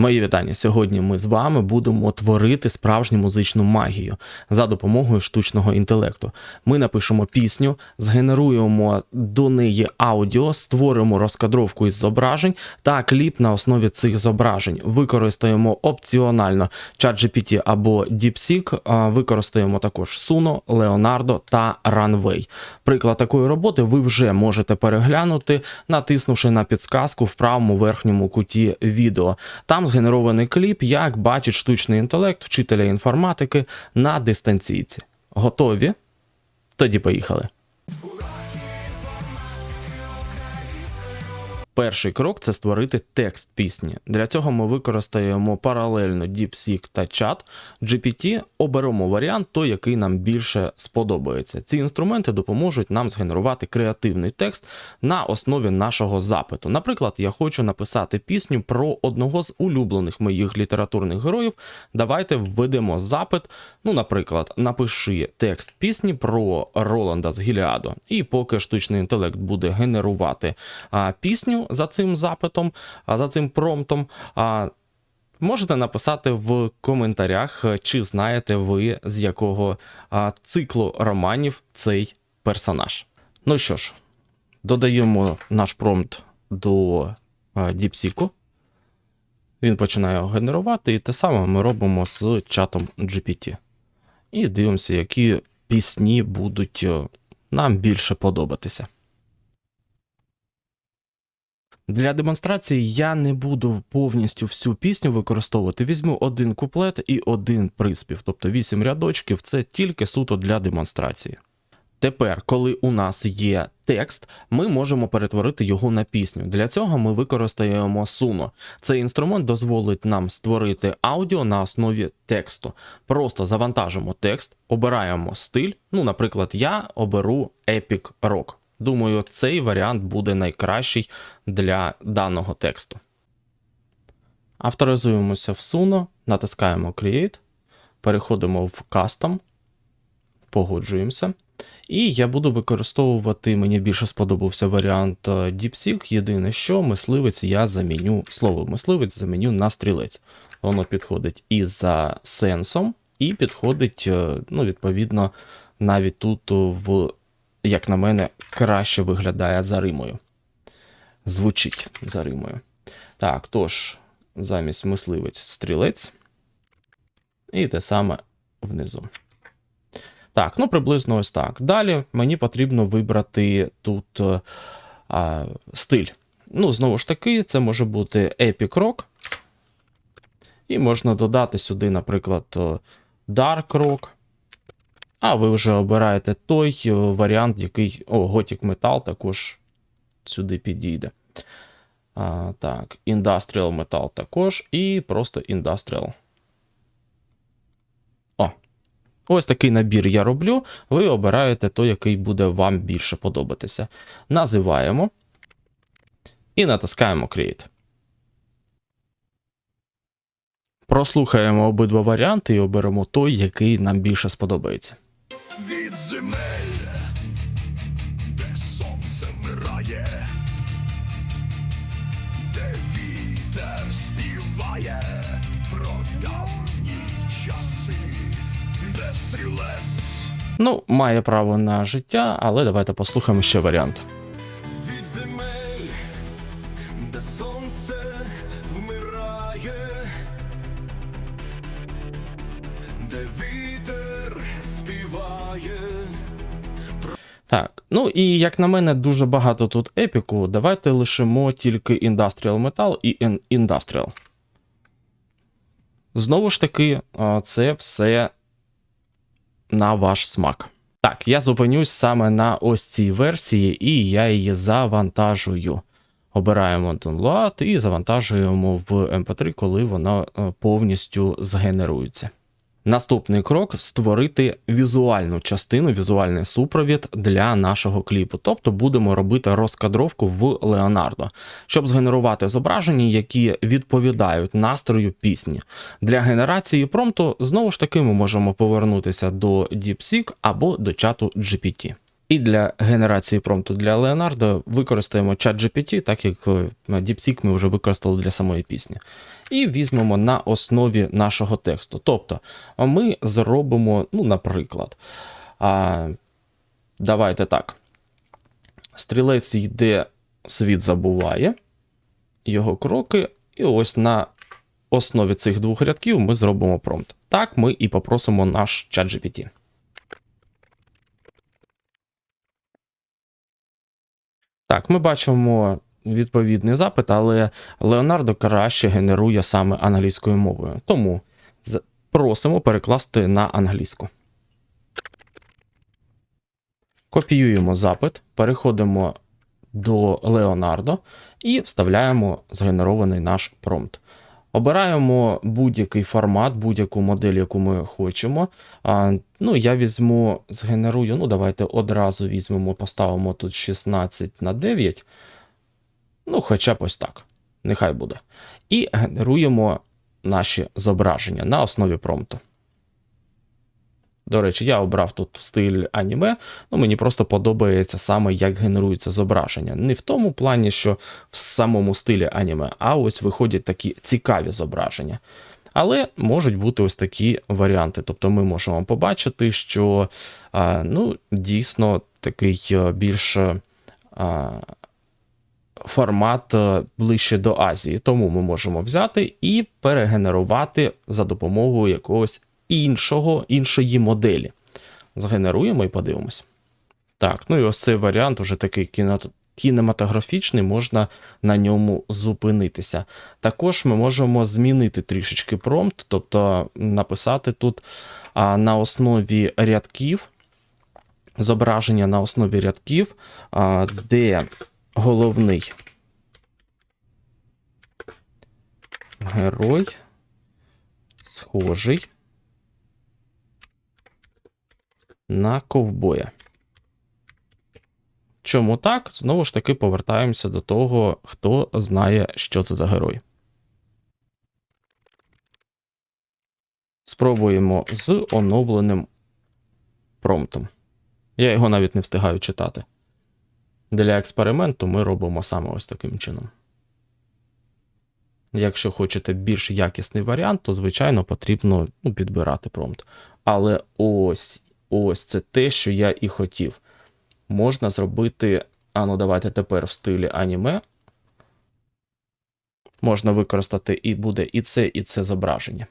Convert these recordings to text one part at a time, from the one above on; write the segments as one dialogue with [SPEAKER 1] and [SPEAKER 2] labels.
[SPEAKER 1] Мої вітання. Сьогодні ми з вами будемо творити справжню музичну магію за допомогою штучного інтелекту. Ми напишемо пісню, згенеруємо до неї аудіо, створимо розкадровку із зображень та кліп на основі цих зображень. Використаємо опціонально ChatGPT або DeepSeek, використаємо також Suno, Leonardo та Runway. Приклад такої роботи ви вже можете переглянути, натиснувши на підсказку в правому верхньому куті відео. Там згенерований кліп, як бачить штучний інтелект вчителя інформатики на дистанційці. Готові? Тоді поїхали. Перший крок це створити текст пісні. Для цього ми використаємо паралельно DeepSeek та Chat GPT, оберемо варіант, той, який нам більше сподобається. Ці інструменти допоможуть нам згенерувати креативний текст на основі нашого запиту. Наприклад, я хочу написати пісню про одного з улюблених моїх літературних героїв. Давайте введемо запит. Ну, наприклад, напиши текст пісні про Роланда з Гіліадо. І поки штучний інтелект буде генерувати пісню за цим запитом, за цим промптом. А, Можете написати в коментарях, чи знаєте ви з якого циклу романів цей персонаж. Ну що ж, додаємо наш промпт до DeepSeek. Він починає генерувати, і те саме ми робимо з чатом GPT. І дивимося, які пісні будуть е, нам більше подобатися. Для демонстрації я не буду повністю всю пісню використовувати. Візьму один куплет і один приспів, тобто 8 рядочків це тільки суто для демонстрації. Тепер, коли у нас є текст, ми можемо перетворити його на пісню. Для цього ми використаємо Suno. Цей інструмент дозволить нам створити аудіо на основі тексту. Просто завантажимо текст, обираємо стиль. Ну, наприклад, я оберу Epic Rock. Думаю, цей варіант буде найкращий для даного тексту. Авторизуємося в Suno, натискаємо Create, переходимо в Custom, погоджуємося. І я буду використовувати, мені більше сподобався варіант е, DeepSeek. Єдине, що мисливець я заміню, слово мисливець заміню на стрілець. Воно підходить і за сенсом, і підходить, е, ну, відповідно, навіть тут в як на мене, краще виглядає за Римою. Звучить за Римою. Так, тож, замість мисливець стрілець. І те саме внизу. Так, ну приблизно ось так. Далі мені потрібно вибрати тут а, стиль. Ну, знову ж таки, це може бути Epic Rock. І можна додати сюди, наприклад, Dark Rock. А ви вже обираєте той е, варіант, який. О, Gothic Metal також сюди підійде. А, Так, Industrial Metal також, і просто Industrial. О. Ось такий набір я роблю. Ви обираєте той, який буде вам більше подобатися. Називаємо і натискаємо Create. Прослухаємо обидва варіанти і оберемо той, який нам більше сподобається
[SPEAKER 2] від земель, де сонце вмирає, де вітер співає про давні часи, де стрілець.
[SPEAKER 1] Ну, має право на життя, але давайте послухаємо ще варіант. Так, ну і як на мене, дуже багато тут епіку. Давайте лишимо тільки Industrial Metal і Industrial. Знову ж таки, це все на ваш смак. Так, я зупинюсь саме на ось цій версії, і я її завантажую. Обираємо Download і завантажуємо в MP3, коли вона повністю згенерується. Наступний крок створити візуальну частину, візуальний супровід для нашого кліпу. Тобто будемо робити розкадровку в Leonardo, щоб згенерувати зображення, які відповідають настрою пісні. Для генерації промпту знову ж таки ми можемо повернутися до DeepSeek або до чату GPT. І для генерації промпту для Leonardo використаємо чат GPT, так як DeepSeek ми вже використали для самої пісні. І візьмемо на основі нашого тексту. Тобто, ми зробимо, ну, наприклад, а, давайте так. Стрілець йде, світ забуває його кроки, і ось на основі цих двох рядків ми зробимо промпт. Так ми і попросимо наш чат GPT. Так, ми бачимо відповідний запит, але Леонардо краще генерує саме англійською мовою. Тому просимо перекласти на англійську. Копіюємо запит, переходимо до Леонардо і вставляємо згенерований наш промпт. Обираємо будь-який формат, будь-яку модель, яку ми хочемо. А, ну, я візьму, згенерую, ну, давайте одразу візьмемо, поставимо тут 16 на 9. Ну, хоча б ось так. Нехай буде. І генеруємо наші зображення на основі промпту. До речі, я обрав тут стиль аніме, ну мені просто подобається саме, як генерується зображення. Не в тому плані, що в самому стилі аніме, а ось виходять такі цікаві зображення. Але можуть бути ось такі варіанти. Тобто ми можемо побачити, що ну, дійсно такий е, більш а, формат е, ближче до Азії. Тому ми можемо взяти і перегенерувати за допомогою якогось іншого, іншої моделі. Згенеруємо і подивимось. Так, ну і ось цей варіант уже такий кіно- кінематографічний, можна на ньому зупинитися. Також ми можемо змінити трішечки промпт, тобто написати тут а, на основі рядків, зображення на основі рядків, а, де головний герой схожий на ковбоя. Чому так? Знову ж таки повертаємося до того, хто знає, що це за герой. Спробуємо з оновленим промптом. Я його навіть не встигаю читати. Для експерименту ми робимо саме ось таким чином. Якщо хочете більш якісний варіант, то, звичайно, потрібно ну, підбирати промпт. Але ось, ось це те, що я і хотів. Можна зробити. А ну давайте тепер в стилі аніме. Можна використати і буде і це, і це зображення.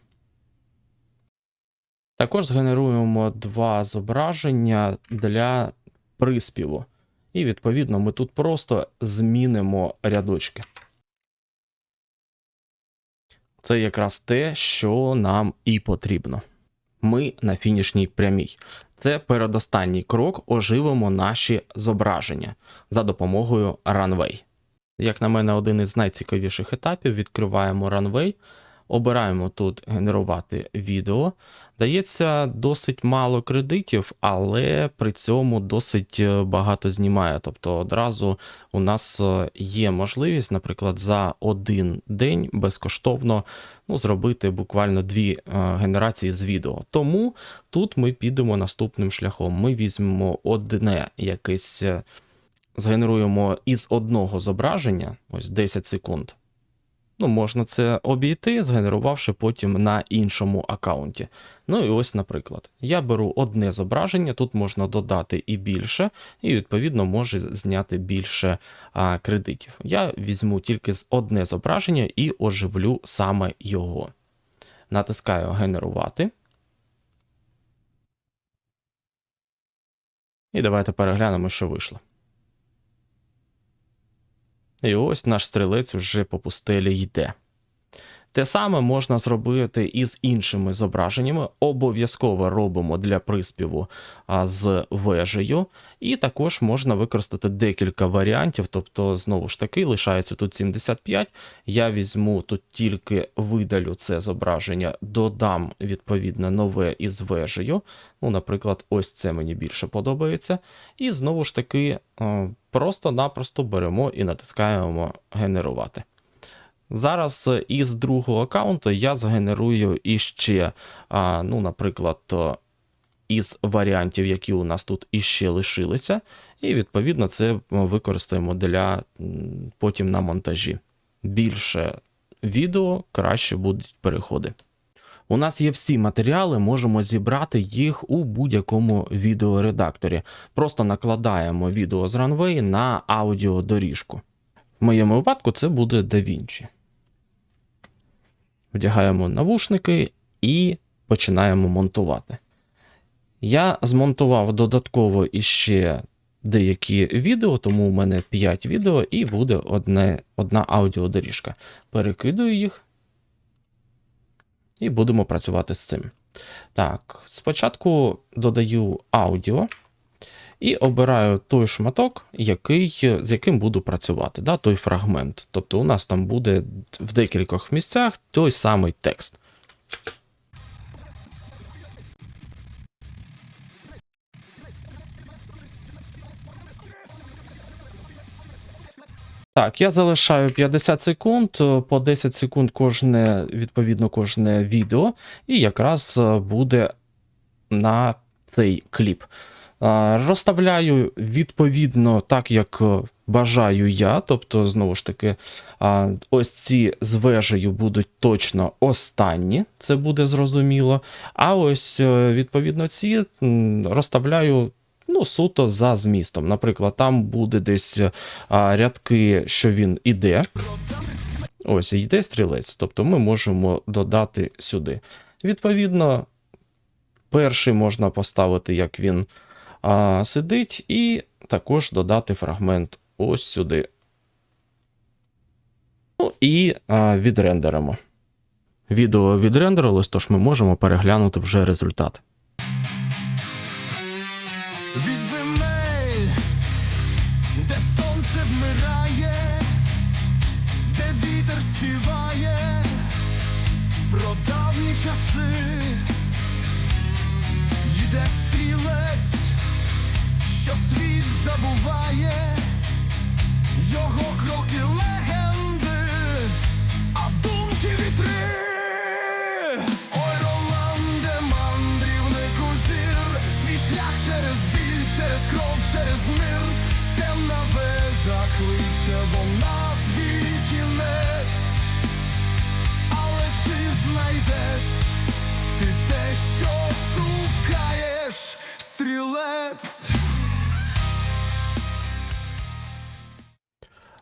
[SPEAKER 1] Також згенеруємо два зображення для приспіву. І, відповідно, ми тут просто змінимо рядочки. Це якраз те, що нам і потрібно. Ми на фінішній прямій. Це передостанній крок оживимо наші зображення за допомогою Runway. Як на мене, один із найцікавіших етапів відкриваємо Runway, обираємо тут генерувати відео. Дається досить мало кредитів, але при цьому досить е, багато знімає. Тобто одразу у нас е, є можливість, наприклад, за один день безкоштовно ну, зробити буквально дві е, генерації з відео. Тому тут ми підемо наступним шляхом. Ми візьмемо одне якесь, згенеруємо із одного зображення, ось 10 секунд. Ну, можна це обійти, згенерувавши потім на іншому аккаунті. Ну і ось, наприклад, я беру одне зображення, тут можна додати і більше, і відповідно може зняти більше а, кредитів. Я візьму тільки одне зображення і оживлю саме його. Натискаю генерувати. І давайте переглянемо, що вийшло. І ось наш стрілець уже по пустелі йде. Те саме можна зробити і з іншими зображеннями. Обов'язково робимо для приспіву з вежею, і також можна використати декілька варіантів. Тобто, знову ж таки, лишається тут 75. Я візьму тут тільки видалю це зображення, додам відповідно нове із вежею. Ну, наприклад, ось це мені більше подобається. І знову ж таки, просто-напросто беремо і натискаємо генерувати. Зараз е, із другого аккаунту я згенерую іще, ну, наприклад, із варіантів, які у нас тут іще лишилися, і відповідно це використаємо для потім на монтажі. Більше відео краще будуть переходи. У нас є всі матеріали, можемо зібрати їх у будь-якому відеоредакторі. Просто накладаємо відео з Runway на аудіодоріжку. В моєму випадку це буде DaVinci. Вдягаємо навушники і починаємо монтувати. Я змонтував додатково іще деякі відео, тому у мене 5 відео і буде одне, одна аудіодоріжка. Перекидую їх і будемо працювати з цим. Так, спочатку додаю аудіо і обираю той шматок, який, з яким буду працювати, да, той фрагмент. Тобто у нас там буде в декількох місцях той самий текст. Так, я залишаю 50 секунд, по 10 секунд кожне, відповідно, кожне відео, і якраз е, буде на цей кліп. Е, Розставляю відповідно так, як е, бажаю я. Тобто, знову ж таки, ось ці з вежею будуть точно останні, це буде зрозуміло. А ось, е, відповідно, ці розставляю ну, суто за змістом. Наприклад, там буде десь а, рядки, що він іде. Ось, йде стрілець. Тобто ми можемо додати сюди. Відповідно, перший можна поставити, як він а, сидить, і також додати фрагмент ось сюди. Ну і а, відрендеримо. Відео відрендерилось, тож ми можемо переглянути вже результат.
[SPEAKER 2] Забуває, його кроки легенди, а думки вітри. Ой, Роланде, мандрівнику зір, твій шлях через біль, через кров, через мир, темна вежа кличе вона твій кінець, але чи знайдеш ти те, що шукаєш, стрілець?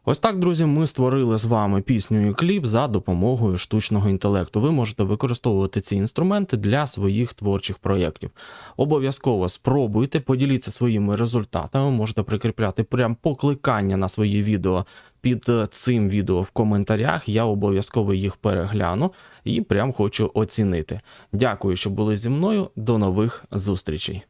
[SPEAKER 1] Ось так, друзі, ми створили з вами пісню і кліп за допомогою штучного інтелекту. Ви можете використовувати ці інструменти для своїх творчих проєктів. Обов'язково спробуйте, поділіться своїми результатами. Можете прикріпляти прям покликання на свої відео під е, цим відео в коментарях. Я обов'язково їх перегляну і прям хочу оцінити. Дякую, що були зі мною. До нових зустрічей.